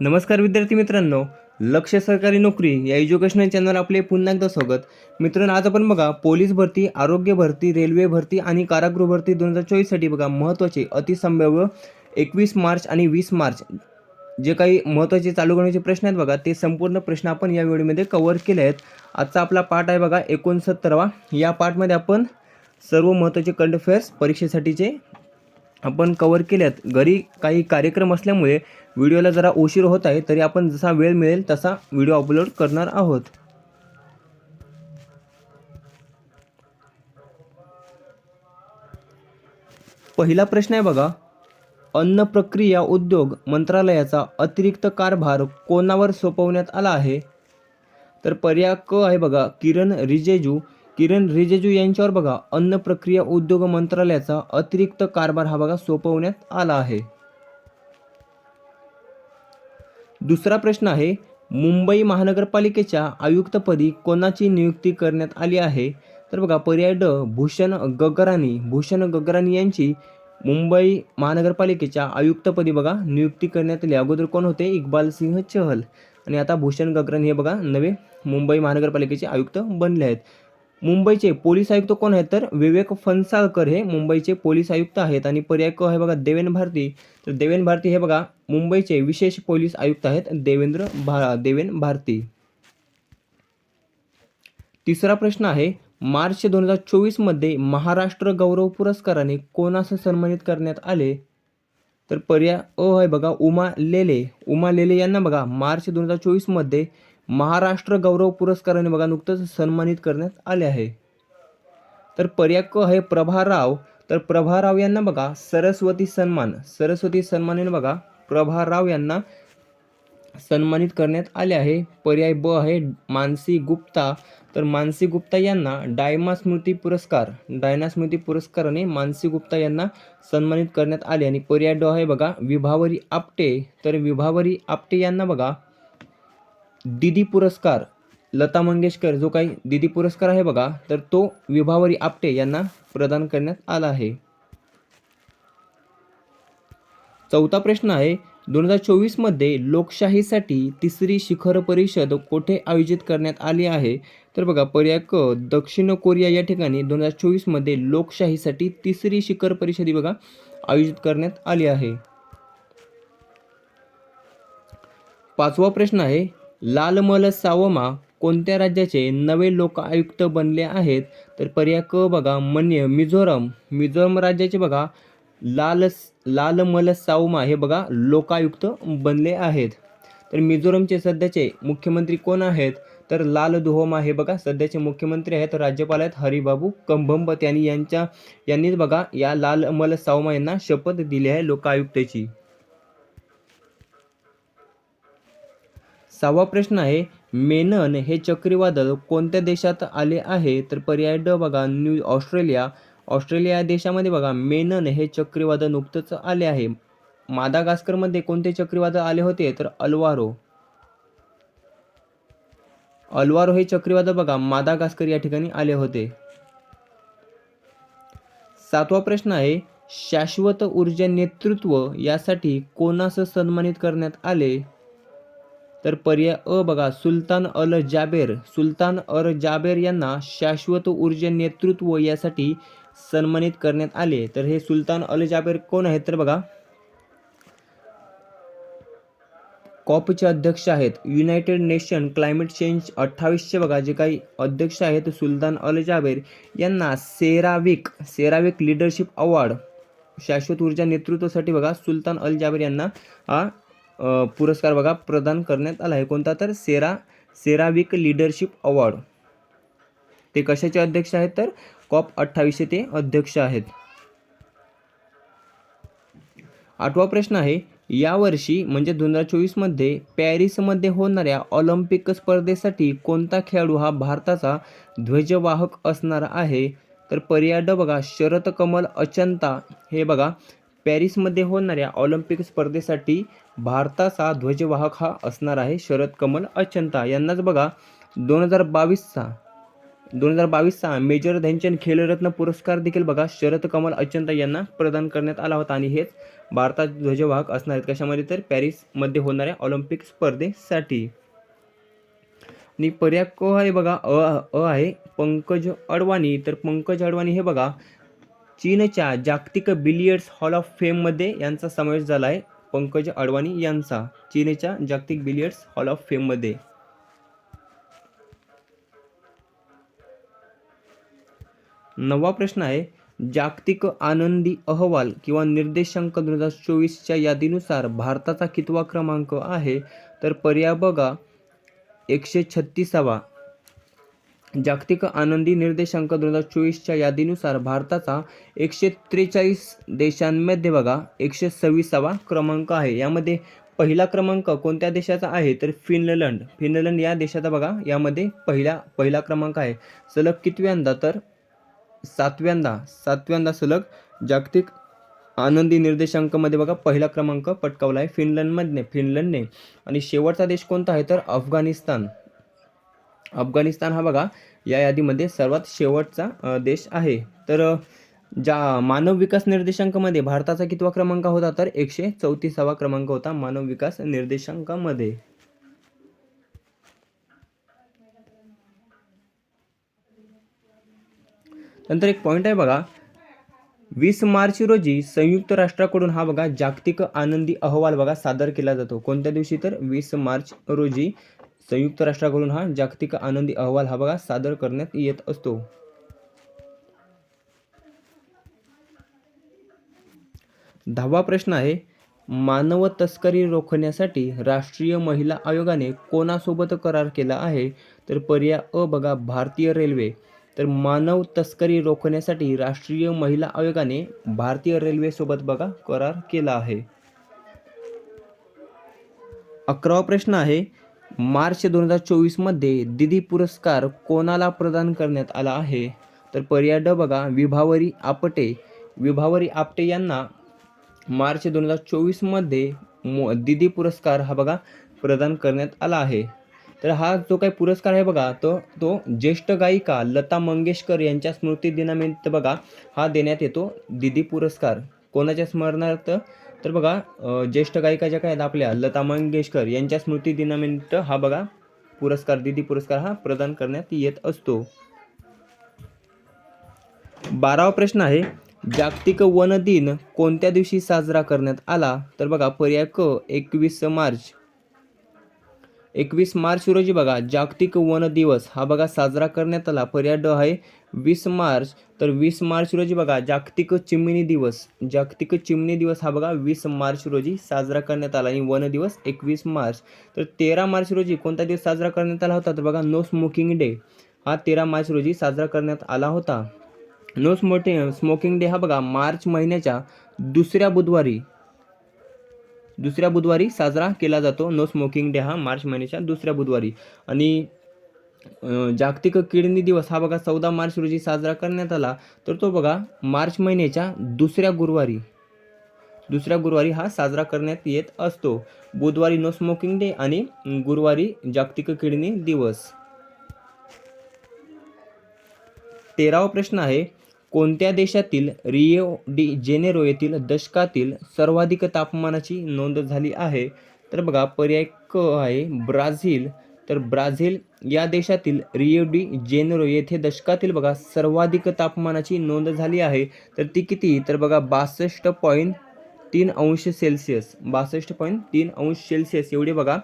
नमस्कार विद्यार्थी मित्रांनो लक्ष सरकारी नोकरी या एज्युकेशनल चॅनल आपले पुन्हा एकदा स्वागत. मित्रांनो आज आपण बघा पोलीस भरती आरोग्य भरती रेल्वे भरती आणि कारागृह भरती दोन हजार चोवीससाठी बघा महत्त्वाचे अतिसंभाव्य एकवीस मार्च आणि वीस मार्च. जे काही महत्त्वाचे चालू करण्याचे प्रश्न आहेत बघा ते संपूर्ण प्रश्न आपण या व्हिडिओमध्ये कव्हर केले आहेत. आजचा आपला पाठ आहे बघा एकोणसत्तरवा. या पाठमध्ये आपण सर्व महत्त्वाचे करंट अफेअर्स परीक्षेसाठीचे आपण कवर केल्यात. घरी काही कार्यक्रम असल्यामुळे व्हिडिओला जरा उशीर होत आहे तरी आपण जसा वेळ मिळेल तसा व्हिडिओ अपलोड करणार आहोत. पहिला प्रश्न आहे बघा अन्न प्रक्रिया उद्योग मंत्रालयाचा अतिरिक्त कारभार कोणावर सोपवण्यात आला आहे? तर पर्याय क आहे बघा किरण रिजेजू किरण रिजेजू यांच्यावर बघा अन्न प्रक्रिया उद्योग मंत्रालयाचा अतिरिक्त कारभार हा बघा सोपवण्यात आला आहे. दुसरा प्रश्न आहे मुंबई महानगरपालिकेच्या आयुक्तपदी कोणाची नियुक्ती करण्यात आली आहे? तर बघा पर्याय ड भूषण गगरानी भूषण गगरानी यांची मुंबई महानगरपालिकेच्या आयुक्तपदी बघा नियुक्ती करण्यात आली. अगोदर कोण होते? इक्बाल सिंह चहल. आणि आता भूषण गगरानी हे बघा नवे मुंबई महानगरपालिकेचे आयुक्त बनले आहेत. मुंबईचे पोलीस आयुक्त कोण आहेत तर विवेक फणसाळकर हे मुंबईचे पोलीस आयुक्त आहेत. आणि पर्याय क आहे बघा देवेन भारती. तर देवेन भारती हे बघा मुंबईचे विशेष पोलीस आयुक्त आहेत देवेंद्र भा देवेन भारती. तिसरा प्रश्न आहे मार्च दोन हजार चोवीसमध्ये महाराष्ट्र गौरव पुरस्काराने कोणास सन्मानित करण्यात आले? तर पर्याय अ आहे बघा उमा लेले. उमा लेले यांना बघा मार्च दोन हजार चोवीसमध्ये महाराष्ट्र गौरव पुरस्काराने बघा नुकतंच सन्मानित करण्यात आले आहे. तर पर्याय क आहे प्रभाराव तर प्रभाराव यांना बघा सरस्वती सन्मान सरस्वती सन्मानाने बघा प्रभाराव यांना सन्मानित करण्यात आले आहे. पर्याय ब आहे मानसी गुप्ता. तर मानसी गुप्ता यांना डायमा स्मृती पुरस्कार डायना स्मृती पुरस्काराने मानसी गुप्ता यांना सन्मानित करण्यात आले. आणि पर्याय ड आहे बघा विभावरी आपटे. तर विभावरी आपटे यांना बघा दिदी पुरस्कार लता मंगेशकर जो काही दिदी पुरस्कार आहे बघा तर तो विभावरी आपटे यांना प्रदान करण्यात आला आहे. चौथा प्रश्न आहे दोन हजार चोवीसमध्ये लोकशाहीसाठी तिसरी शिखर परिषद कोठे आयोजित करण्यात आली आहे? तर बघा पर्याय क दक्षिण कोरिया या ठिकाणी दोन हजार चोवीसमध्ये लोकशाहीसाठी तिसरी शिखर परिषदी बघा आयोजित करण्यात आली आहे. पाचवा प्रश्न आहे लालमल सावमा कोणत्या राज्याचे नवे लोक आयुक्त बनले आहेत? तर पर्याय क बघा मन्य मिझोरम. मिझोरम राज्याचे बघा लाल लालमल सावमा हे बघा लोकायुक्त बनले आहेत. तर मिझोरमचे सध्याचे मुख्यमंत्री कोण आहेत? तर लाल दुहोमा हे बघा सध्याचे मुख्यमंत्री आहेत राज्यपाल आहेत हरिबाबू कंभंबत यांनी यांच्या यांनीच बघा या लालमल सावमा यांना शपथ दिली आहे लोकायुक्तेची. सहावा प्रश्न आहे मेनन हे चक्रीवादळ कोणत्या देशात आले आहे? तर पर्याय ड बघा न्यू ऑस्ट्रेलिया. ऑस्ट्रेलिया या देशामध्ये बघा मेनन हे चक्रीवादळ नुकतंच आले आहे. मादागास्करमध्ये कोणते चक्रीवादळ आले होते? तर अल्वारो. अल्वारो हे चक्रीवादळ बघा मादागास्कर या ठिकाणी आले होते. सातवा प्रश्न आहे शाश्वत ऊर्जा नेतृत्व यासाठी कोणास सन्मानित करण्यात आले? तर पर्याय अ बघा सुलतान अल जाबेर. सुलतान अल जाबेर यांना शाश्वत ऊर्जा नेतृत्व यासाठी सन्मानित करण्यात आले. तर हे सुलतान अल जाबेर कोण आहेत तर बघा. कॉपचे अध्यक्ष आहेत. युनायटेड नेशन क्लायमेट चेंज अठ्ठावीसचे बघा जे काही अध्यक्ष आहेत सुलतान अल जाबेर यांना सेराविक सेराविक लिडरशिप अवॉर्ड शाश्वत ऊर्जा नेतृत्वासाठी बघा सुलतान अल जाबेर यांना हा पुरस्कार बघा प्रदान करण्यात आला आहे. कोणता तर? CERA CERAWeek leadership award. ते कशाचे अध्यक्ष आहेत तर? कॉप अठ्ठावीसशे ते अध्यक्ष आहेत. आठवा प्रश्न आहे यावर्षी म्हणजे दोन हजार चोवीसमध्ये पॅरिसमध्ये होणाऱ्या ऑलिम्पिक स्पर्धेसाठी कोणता खेळाडू हा भारताचा ध्वजवाहक असणार आहे? तर पर्याय बघा शरत कमल अचंता. हे बघा पॅरिसमध्ये होणाऱ्या ऑलिम्पिक स्पर्धेसाठी भारताचा ध्वजवाहक हा असणार आहे शरद कमल अचंता. यांनाच बघा दोन हजार बावीसचा दोन हजार बावीसचा मेजर ध्यानचंद खेलरत्न पुरस्कार देखील बघा शरद कमल अचंता यांना प्रदान करण्यात आला होता. आणि हेच भारतात ध्वजवाहक असणार आहेत. कशामध्ये तर पॅरिसमध्ये होणाऱ्या ऑलिम्पिक स्पर्धेसाठी. आणि पर्याय क आहे बघा अ अ आहे पंकज अडवाणी. तर पंकज अडवाणी हे बघा चीनच्या जागतिक बिलियर्ड्स हॉल ऑफ फेममध्ये यांचा समावेश झाला आहे पंकज अडवाणी यांचा चीनच्या जागतिक बिलियर्ड्स हॉल ऑफ फेममध्ये. नववा प्रश्न आहे जागतिक आनंदी अहवाल किंवा निर्देशांक दोन हजार चोवीसच्या यादीनुसार भारताचा कितवा क्रमांक आहे? तर पर्याय बघा एकशे छत्तीसावा. जागतिक आनंदी निर्देशांक दोन हजार चोवीसच्या यादीनुसार भारताचा एकशे त्रेचाळीस देशांमध्ये बघा एकशे सव्वीसावा क्रमांक आहे. यामध्ये पहिला क्रमांक कोणत्या देशाचा आहे? तर फिनलंड. फिनलंड या देशाचा बघा यामध्ये पहिला पहिला क्रमांक आहे. सलग कितव्यांदा? तर सातव्यांदा. सातव्यांदा सलग जागतिक आनंदी निर्देशांकमध्ये बघा पहिला क्रमांक पटकावला आहे फिनलंडमधने फिनलंडने. आणि शेवटचा देश कोणता आहे? तर अफगाणिस्तान. अफगाणिस्तान हा बघा या यादीमध्ये सर्वात शेवटचा देश आहे. तर ज्या मानव विकास निर्देशांकामध्ये भारताचा कितवा क्रमांक होता तर एकशे चौतीसावा क्रमांक होता मानव विकास निर्देशांकामध्ये. नंतर एक पॉईंट आहे बघा वीस मार्च रोजी संयुक्त राष्ट्राकडून हा बघा जागतिक आनंदी अहवाल बघा सादर केला जातो. कोणत्या दिवशी तर? वीस मार्च रोजी संयुक्त राष्ट्राकडून हा जागतिक आनंदी अहवाल हा बघा सादर करण्यात येत असतो. दहावा प्रश्न आहे मानव तस्करी रोखण्यासाठी राष्ट्रीय महिला आयोगाने कोणासोबत करार केला आहे? तर पर्याय अ बघा भारतीय रेल्वे. तर मानव तस्करी रोखण्यासाठी राष्ट्रीय महिला आयोगाने भारतीय रेल्वेसोबत बघा करार केला आहे. अकरावा प्रश्न आहे मार्च दोन हजार चोवीसमध्ये दिदी पुरस्कार कोणाला प्रदान करण्यात आला आहे? तर पर्याय ड बघा विभावरी आपटे. विभावरी आपटे यांना मार्च दोन हजार चोवीसमध्ये मो दिदी पुरस्कार हा बघा प्रदान करण्यात आला आहे. तर हा जो काही पुरस्कार आहे बघा तो तो ज्येष्ठ गायिका लता मंगेशकर यांच्या स्मृतिदिनानिमित्त बघा हा देण्यात येतो दिदी पुरस्कार. कोणाच्या स्मरणार्थ? तर बघा ज्येष्ठ गायिका ज्या काय आहेत आपल्या लता मंगेशकर यांच्या स्मृतिदिनानिमित्त हा बघा पुरस्कार दिदी पुरस्कार हा प्रदान करण्यात येत असतो. बारावा प्रश्न आहे जागतिक वन दिन कोणत्या दिवशी साजरा करण्यात आला? तर बघा पर्याय क एकवीस मार्च. एकवीस मार्च रोजी बघा जागतिक वन दिवस. हा बघा साजरा करण्यात आला. पर्याय ड आहे वीस मार्च. तर वीस मार्च रोजी बघा जागतिक चिमणी दिवस. जागतिक चिमणी दिवस हा बघा वीस मार्च रोजी साजरा करण्यात आला. आणि वन दिवस एकवीस मार्च. तर तेरा मार्च रोजी कोणता दिवस साजरा करण्यात आला होता? तर बघा नो स्मोकिंग डे. हा तेरा मार्च रोजी साजरा करण्यात आला होता. नो स्मोटिंग स्मोकिंग डे हा बघा मार्च महिन्याच्या दुसऱ्या बुधवारी. दुसऱ्या बुधवारी साजरा केला जातो. नो स्मोकिंग डे हा मार्च महिन्याच्या दुसऱ्या बुधवारी. आणि जागतिक किडनी दिवस हा बघा चौदा मार्च रोजी साजरा करण्यात आला. तर तो बघा मार्च महिन्याच्या दुसऱ्या गुरुवारी दुसऱ्या गुरुवारी हा साजरा करण्यात येत असतो. बुधवारी नो स्मोकिंग डे आणि गुरुवारी जागतिक किडनी दिवस. तेरावा प्रश्न आहे कोणत्या देशातील रिओ डी जेनेरो येथील दशकातील सर्वाधिक तापमानाची नोंद झाली आहे? तर बघा पर्याय क आहे ब्राझील. तर ब्राझील या देशातील रिओ डी जेनेरो येथे दशकातील बघा सर्वाधिक तापमानाची नोंद झाली आहे. तर ती किती? तर बघा बासष्ट पॉईंट तीन अंश सेल्सिअस. बासष्ट पॉईंट तीन अंश सेल्सिअस एवढी बघा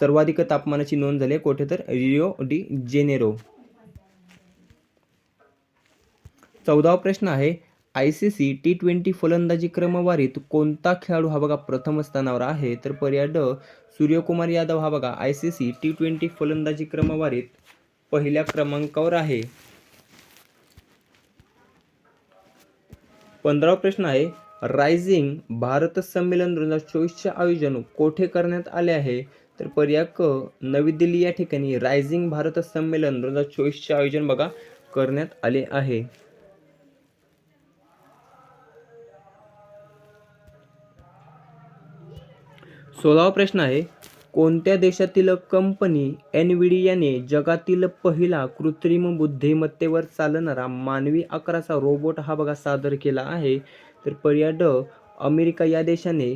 सर्वाधिक तापमानाची नोंद झाली आहे. कोठे तर रिओ डी जेनेरो. चौदावा प्रश्न आहे I C C T twenty फलंदाजी क्रमवारीत कोणता खेळाडू हा बघा प्रथम स्थानावर आहे? तर पर्याय ड सूर्यकुमार यादव हा बघा I C C T twenty फलंदाजी क्रमवारीत पहिल्या क्रमांकावर आहे. पंधरावा प्रश्न आहे रायझिंग भारत संमेलन दोन हजार चोवीसचे आयोजन कोठे करण्यात आले आहे? तर पर्याय क नवी दिल्ली या ठिकाणी रायझिंग भारत संमेलन दोन हजार चोवीसचे आयोजन बघा करण्यात आले आहे. सोळावा प्रश्न आहे कोणत्या देशातील कंपनी एनविडियाने जगातील पहिला कृत्रिम बुद्धिमत्तेवर चालणारा मानवी आकाराचा रोबोट हा बघा सादर केला आहे. तर पर्याय ड अमेरिका या देशाने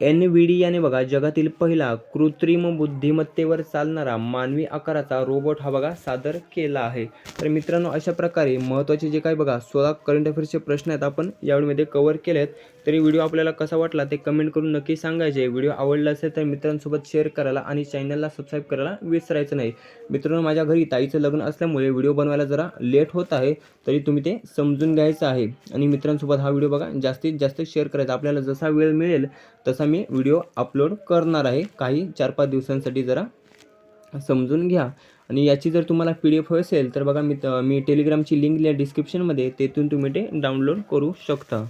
एनविडियाने बघा जगातील पहिला कृत्रिम बुद्धिमत्तेवर चालणारा मानवी आकाराचा रोबोट हा बघा सादर केला आहे. तर मित्रांनो अशा प्रकारे महत्त्वाचे जे काही बघा सोळा करंट अफेअर्सचे प्रश्न आहेत आपण यावेळीमध्ये कव्हर आहेत तरी व्हिडिओ आपल्याला कसा वाटला ते कमेंट करून नक्की सांगायचे. व्हिडिओ आवडला असेल तर मित्रांसोबत शेअर करायला आणि चॅनलला सबस्क्राईब करायला विसरायचं नाही. मित्रांनो माझ्या घरी ताईचं लग्न असल्यामुळे व्हिडिओ बनवायला जरा लेट होत आहे तरी तुम्ही ते समजून घ्यायचं आहे. आणि मित्रांसोबत हा व्हिडिओ बघा जास्तीत जास्त शेअर करायचा. आपल्याला जसा वेळ मिळेल तसा मी व्हिडिओ अपलोड करणार आहे. काही चार पाच दिवसांसाठी जरा समजून घ्या. आणि याची जर तुम्हाला पी डी एफ असेल तर बघा मी मी टेलिग्रामची लिंक लिहा डिस्क्रिप्शनमध्ये तेथून तुम्ही ते डाउनलोड करू शकता.